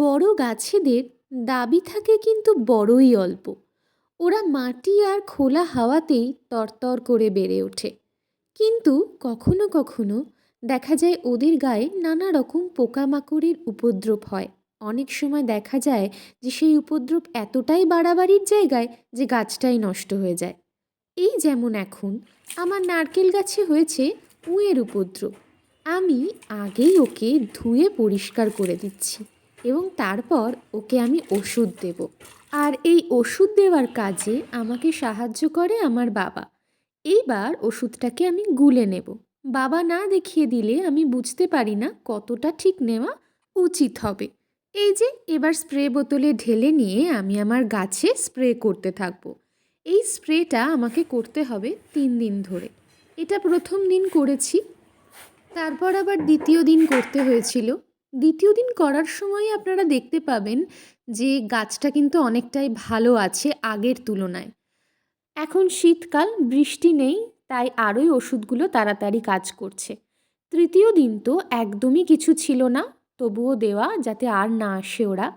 বড় গাছেদের দাবি থাকে কিন্তু বড়ই অল্প। ওরা মাটি আর খোলা হাওয়াতেই তরতর করে বেড়ে ওঠে। কিন্তু কখনো কখনো দেখা যায় ওদের গায়ে নানা রকম পোকামাকড়ের উপদ্রব হয়। অনেক সময় দেখা যায় যে সেই উপদ্রব এতটাই বাড়াবাড়ির জায়গায় যে গাছটাই নষ্ট হয়ে যায়। এই যেমন এখন আমার নারকেল গাছে হয়েছে উঁয়ের উপদ্রব। আমি আগেই ওকে ধুয়ে পরিষ্কার করে দিচ্ছি। এবং তারপর ওকে আমি ওষুধ দেব। আর এই ওষুধ দেওয়ার কাজে আমাকে সাহায্য করে আমার বাবা। এইবার ওষুধটাকে আমি গুলে নেব। বাবা না দেখিয়ে দিলে আমি বুঝতে পারি না কতটা ঠিক নেওয়া উচিত হবে। এই যে, এবার স্প্রে বোতলে ঢেলে নিয়ে আমি আমার গাছে স্প্রে করতে থাকব। এই স্প্রেটা আমাকে করতে হবে তিন দিন ধরে। এটা প্রথম দিন করেছি। তারপর আবার দ্বিতীয় দিন করতে হয়েছিল। দ্বিতীয় দিন করার সময় আপনারা দেখতে পাবেন যে গাছটা কিন্তু অনেকটাই ভালো আছে আগের তুলনায়। এখন শীতকাল, বৃষ্টি নেই, তাই আরোই ওষুধগুলো তাড়াতাড়ি কাজ করছে। তৃতীয় দিন তো একদমই কিছু ছিল না, তবুও দেওয়া যাতে আর না আসে ওরা।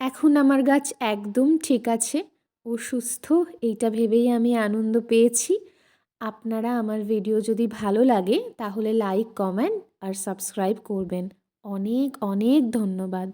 এখন আমার গাছ একদম ঠিক আছে, ও সুস্থ, এইটা ভেবেই আমি আনন্দ পেয়েছি। আপনারা আমার ভিডিও যদি ভালো লাগে, তাহলে লাইক, কমেন্ট আর সাবস্ক্রাইব করবেন। অনেক অনেক ধন্যবাদ।